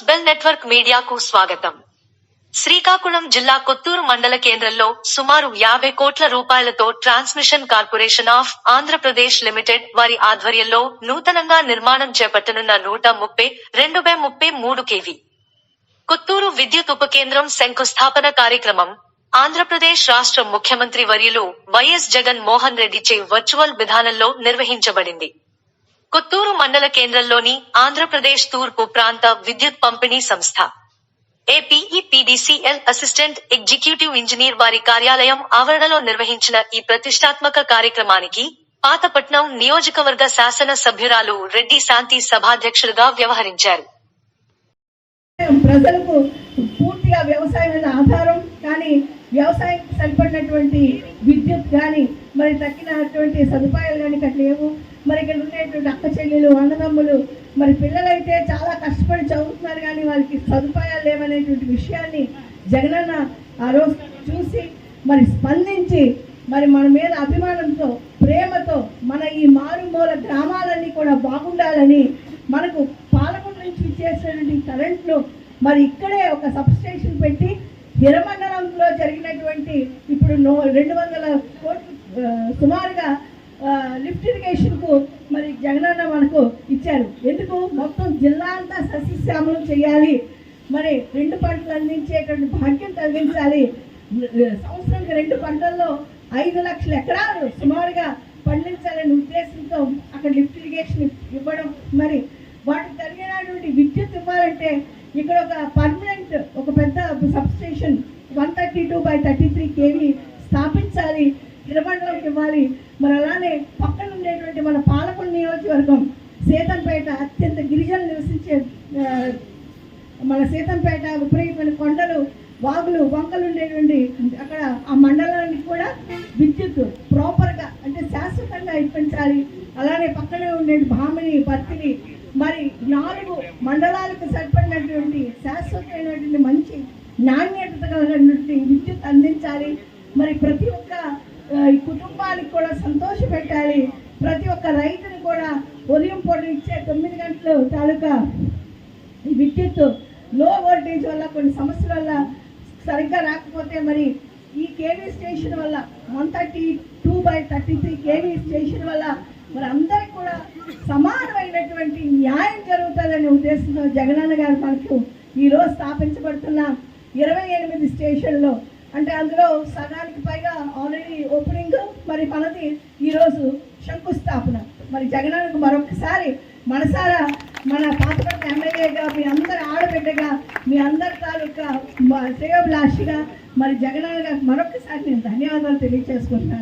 News bell network మీడియాకు స్వాగతం. శ్రీకాకుళం జిల్లా కొత్తూరు మండల కేంద్రంలో సుమారు యాభై కోట్ల రూపాయలతో transmission corporation of Andhra Pradesh limited వారి ఆధ్వర్యంలో నూతనంగా నిర్మాణం చేపట్టనున్న నూట ముప్పై రెండు బై ముప్పై మూడు కేవీ. కొత్తూరు విద్యుత్ ఉపకేంద్రం శంకుస్థాపన కార్యక్రమం ఆంధ్రప్రదేశ్ రాష్ట్ర ముఖ్యమంత్రి వర్యులు వైఎస్ జగన్ మోహన్ రెడ్డిచే వర్చువల్ విధానంలో నిర్వహించబడింది. కొత్తూరు మండల కేంద్రంలోని ఆంధ్రప్రదేశ్ తూర్పు ప్రాంత విద్యుత్ పంపిణీ సంస్థ. ఏపీఈపీడీసీఎల్ అసిస్టెంట్ ఎగ్జిక్యూటివ్ ఇంజనీర్ వారి కార్యాలయం ఆవరణలో నిర్వహించిన ఈ ప్రతిష్టాత్మక కార్యక్రమానికి పాతపట్నం నియోజకవర్గ శాసన సభ్యురాలు రెడ్డి శాంతి సభాధ్యక్షులుగా వ్యవహరించారు. ప్రజలకు పూర్తిగా వ్యవసాయం ఆధారం కానీ వ్యవసాయం సరిపడినటువంటి విద్యుత్ కానీ మరి తక్కినటువంటి సదుపాయాలు కానీ ఇక్కడ లేవు. మరి ఇక్కడ ఉండేటువంటి అక్క చెల్లెలు అన్నదమ్ములు మరి పిల్లలైతే చాలా కష్టపడి చదువుతున్నారు కానీ వాళ్ళకి సదుపాయాలు లేవనేటువంటి విషయాన్ని జగనన్న ఆ రోజు చూసి మరి స్పందించి మరి మన మీద అభిమానంతో ప్రేమతో మన ఈ మారుమూల గ్రామాలన్నీ కూడా బాగుండాలని మనకు పాలకొండ నుంచి ఇచ్చేసినటువంటి కరెంట్ను మరి ఇక్కడే ఒక సబ్స్టేషన్ పెట్టి ఎర్రమండలంలో జరిగినటువంటి ఇప్పుడు నో రెండు వందల కోట్లు సుమారుగా లిఫ్ట్ ఇరిగేషన్కు మరి జగనన్న మనకు ఇచ్చారు. ఎందుకు? మొత్తం జిల్లా అంతా సస్యశ్యామలం చేయాలి. మరి రెండు పంటలు అందించేటువంటి భాగ్యం కలిగించాలి సంవత్సరానికి రెండు పంటల్లో ఐదు లక్షల ఎకరాలు సుమారుగా పండించాలనే ఉద్దేశంతో అక్కడ లిఫ్ట్ ఇరిగేషన్ ఇవ్వడం మరి వాటికి కలిగినటువంటి విద్యుత్ ఇవ్వాలంటే ఇక్కడ ఒక పర్మనెంట్ ఒక పెద్ద substation one thirty two by thirty three KV స్థాపించాలి నిలబడలోకి ఇవ్వాలి. మరి అలానే పక్కన ఉండేటువంటి మన పాలకొండ నియోజకవర్గం సీతంపేట అత్యంత గిరిజనులు నివసించే మన సీతంపేట విపరీతమైన కొండలు వాగులు వంకలు ఉండేటువంటి అక్కడ ఆ మండలానికి కూడా విద్యుత్ ప్రాపర్గా అంటే శాశ్వతంగా ఇప్పించాలి. అలానే పక్కనే ఉండే భామిని పత్తిని మరి నాలుగు మండలాలకు అందించాలి. మరి ప్రతి ఒక్క ఈ కుటుంబానికి కూడా సంతోష పెట్టాలి. ప్రతి ఒక్క రైతుని కూడా ఉదయం పూట ఇచ్చే తొమ్మిది గంటలు తాలూకా ఈ విద్యుత్లో వోల్టేజ్ వల్ల కొన్ని సమస్యల వల్ల సరిగ్గా రాకపోతే మరి ఈ కేవీ స్టేషన్ వల్ల one thirty two by thirty three KV station వల్ల మరి అందరికి కూడా సమానమైనటువంటి న్యాయం జరుగుతుందనే ఉద్దేశంతో జగనన్న గారు మనకు ఈరోజు స్థాపించబడుతున్న ఇరవై ఎనిమిది స్టేషన్లో. అంటే అందులో సగానికి పైగా ఆల్రెడీ ఓపెనింగ్ మరి మనది ఈరోజు శంకుస్థాపన. మరి జగనన్నకు మరొకసారి మనసారా మన పాతపట్ల ఎమ్మెల్యేగా మీ అందరి ఆడబిడ్డగా మీ అందరి తాలూకా శ్రేయోభిలాషిగా మరి జగనాన్న గారికి మరొకసారి నేను ధన్యవాదాలు తెలియజేసుకుంటున్నాను.